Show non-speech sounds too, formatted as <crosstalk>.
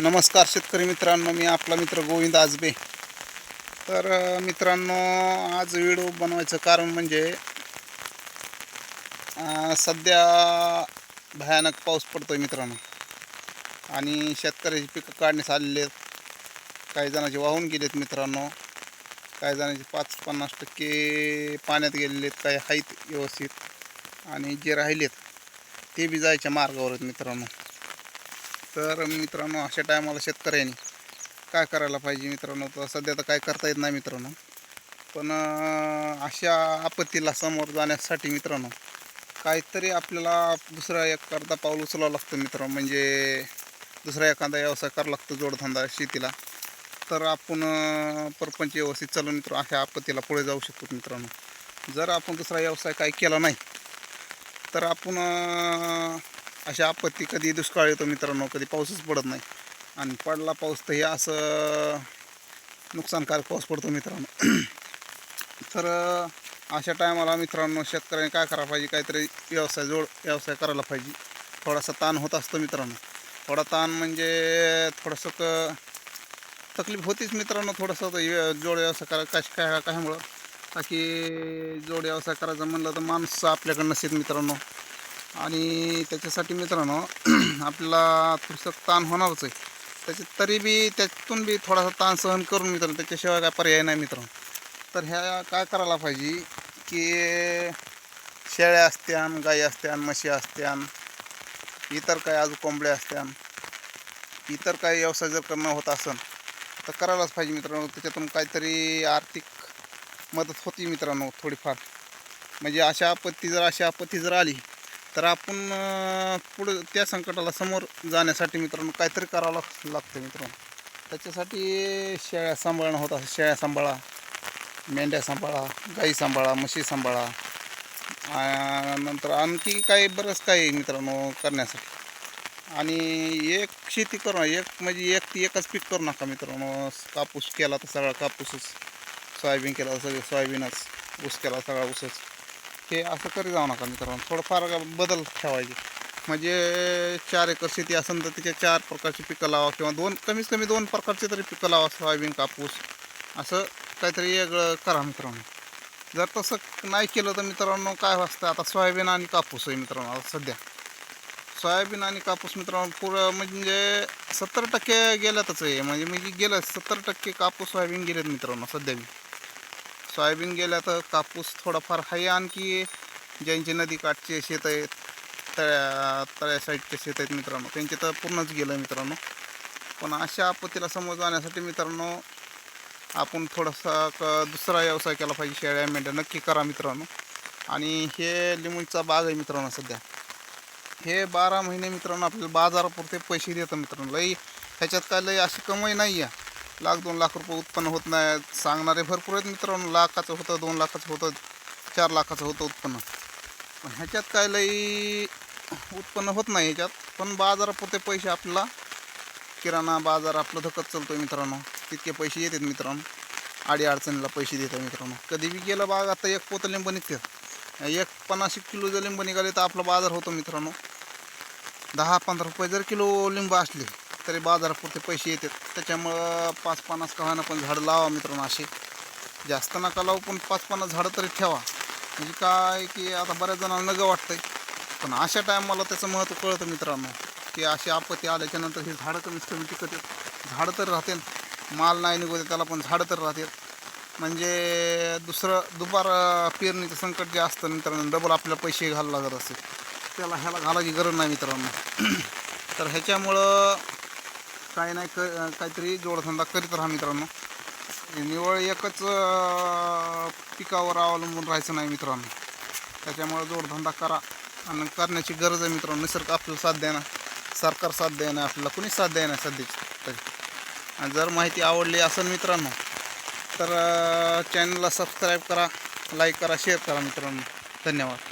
नमस्कार शेतकरी मित्रांनो मी आपला मित्र गोविंद आजबे. तर मित्रांनो आज व्हिडिओ बनवायचं कारण म्हणजे सध्या भयानक पाऊस पडतोय मित्रांनो. आणि शेतकऱ्याची पिकं काढण्यास आलेले आहेत. काही जणांचे वाहून गेलेत मित्रांनो. काही जणांचे पाच पन्नास टक्के पाण्यात गेलेले आहेत काही आहेत व्यवस्थित. आणि जे राहिलेत ते बी जायच्या मार्गावर आहेत मित्रांनो. तर मित्रांनो अशा टायमाला शेतकऱ्यांनी काय करायला पाहिजे मित्रांनो? तर सध्या तर काय करता येत नाही मित्रांनो. पण अशा आपत्तीला समोर जाण्यासाठी मित्रांनो काहीतरी आपल्याला दुसरा एक पाऊल उचलावं लागतं मित्रांनो. म्हणजे दुसरा एखादा व्यवसाय करावा लागतो जोडधंदा शेतीला. तर आपण परपंच व्यवस्थित चालून मित्र अशा आपत्तीला पुढे जाऊ शकतो मित्रांनो. जर आपण दुसरा व्यवसाय काही केला नाही तर आपण अशा आपत्ती कधी दुष्काळ येतो मित्रांनो कधी पाऊसच पडत नाही. आणि पडला पाऊस तर हे असं नुकसानकारक पाऊस पडतो मित्रांनो. <clears throat> तर अशा टायमाला मित्रांनो शेतकऱ्यांनी काय करायला पाहिजे? काहीतरी व्यवसाय जोड व्यवसाय करायला पाहिजे. थोडासा ताण होत असतो मित्रांनो. थोडा ताण म्हणजे थोडंसं क तकलीफ होतीच मित्रांनो थोडंसं. तर जोड व्यवसाय करा कश काय कशामुळं बाकी जोड व्यवसाय करायचं म्हणलं तर माणसं आपल्याकडं नसेल मित्रांनो. आणि त्याच्यासाठी मित्रांनो <clears throat> आपल्याला थोडंसं ताण होणारच आहे. त्याच्यात तरी बी त्यातून बी थोडासा ताण सहन करून मित्रांनो त्याच्याशिवाय काय पर्याय नाही मित्रांनो. तर ह्या काय करायला पाहिजे की शेळ्या असत्यान गाई असत्यान म्हशी असत्यान इतर काय अजून कोंबड्या असत्यान इतर काही व्यवसाय जर करणं होत असेल तर करायलाच पाहिजे मित्रांनो. त्याच्यातून काहीतरी आर्थिक मदत होती मित्रांनो थोडीफार. म्हणजे अशा आपत्ती जर अशा आपत्ती जर आली तर आपण पुढं त्या संकटाला समोर जाण्यासाठी मित्रांनो काहीतरी करावं लाग लागतं मित्रांनो. त्याच्यासाठी शेळ्या सांभाळणं होत असं शेळ्या सांभाळा मेंढ्या सांभाळा गाई सांभाळा म्हशी सांभाळा नंतर आणखी काही बरंच काही मित्रांनो करण्यासाठी. आणि एक शेती करू एक म्हणजे एक ती एकच पीक करू नका मित्रांनो. कापूस केला तर सगळा कापूसच सोयाबीन केला तर सगळं सोयाबीनच ऊस केला सगळा ऊसच. हे असं करी जाऊ नका मित्रांनो. थोडंफार बदल ठेवायचे. म्हणजे चार एकर शेती असेल तर त्याच्या चार प्रकारची पिकं लावा किंवा दोन कमीत कमी दोन प्रकारचे तरी पिकं लावा सोयाबीन कापूस. असं काहीतरी वेगळं करा मित्रांनो. जर तसं नाही केलं तर मित्रांनो काय वाचतं? आता सोयाबीन आणि कापूस आहे मित्रांनो आता सध्या. सोयाबीन आणि कापूस मित्रांनो पुरं म्हणजे सत्तर टक्के गेल्यातच आहे. म्हणजे म्हणजे गेलं सत्तर टक्के कापूस सोयाबीन गेलेत मित्रांनो सध्या मी सोयाबीन गेल्या तर कापूस थोडाफार आहे आणखी. ज्यांचे नदीकाठचे शेत आहेत तळ्या तळ्या साईडचे शेत आहेत मित्रांनो. त्यांचे तर पूर्णच गेलं मित्रांनो. पण अशा आपत्तीला समोर जाण्यासाठी मित्रांनो आपण थोडासा क दुसरा व्यवसाय केला पाहिजे. शेळ्या मेंढ्या नक्की करा मित्रांनो. आणि हे लिंबूचा बाग आहे मित्रांनो सध्या. हे बारा महिने मित्रांनो आपल्याला बाजारापुरते पैसे देतं मित्रांनो. लई ह्याच्यात काय लई अशी कमाई नाही आहे लाख दोन लाख रुपये उत्पन्न होत नाही. सांगणारे भरपूर आहेत मित्रांनो. लाखाचं होतं दोन लाखाचं होतं चार लाखाचं होतं उत्पन्न. पण ह्याच्यात काय लई उत्पन्न होत नाही ह्याच्यात. पण बाजारापुरते पैसे आपल्याला किराणा बाजार आपलं धकत चालतो मित्रांनो. तितके पैसे येतात मित्रांनो. आडी अडचणीला पैसे देतात मित्रांनो. कधी बी गेलं बाग आता एक पोतं लिंब निघतात एक पन्नास किलो जर लिंब निघाले तर आपला बाजार होतो मित्रांनो. दहा पंधरा रुपये जर किलो लिंब असले तरी बाजारापुरते पैसे येतात. त्याच्यामुळं पाच पन्नास का होईना पण झाडं लावा मित्रांनो असे जास्त नका लावू पण पाच पन्नास झाडं तरी ठेवा. म्हणजे काय की आता बऱ्याच जणांना नगं वाटतंय. पण अशा टायमाला त्याचं महत्त्व कळतं मित्रांनो की अशी आपत्ती आल्याच्यानंतर हे ही झाडं कमीत कमी टिकत आहेत झाडं तर राहते माल नाही निघू दे त्याला पण झाडं तर राहते म्हणजे दुसरं दुबार पेरणीचं संकट जे असतं मित्रांनो डबल आपल्याला पैसे घालावं लागत असते त्याला ह्याला घालायची गरज नाही मित्रांनो. <clears throat> तर ह्याच्यामुळं काही नाही क काहीतरी जोडधंदा करीत राहा मित्रांनो. निवळ एकच पिकावर अवलंबून राहायचं नाही मित्रांनो. त्याच्यामुळं जोडधंदा करा आणि करण्याची गरज आहे मित्रांनो. निसर्ग आपल्याला साथ द्यायना सरकार साथ द्यायना आपल्याला कुणी साथ द्यायना सध्याची. आणि जर माहिती आवडली असेल मित्रांनो तर चॅनलला सबस्क्राईब करा लाईक करा शेअर करा मित्रांनो. धन्यवाद.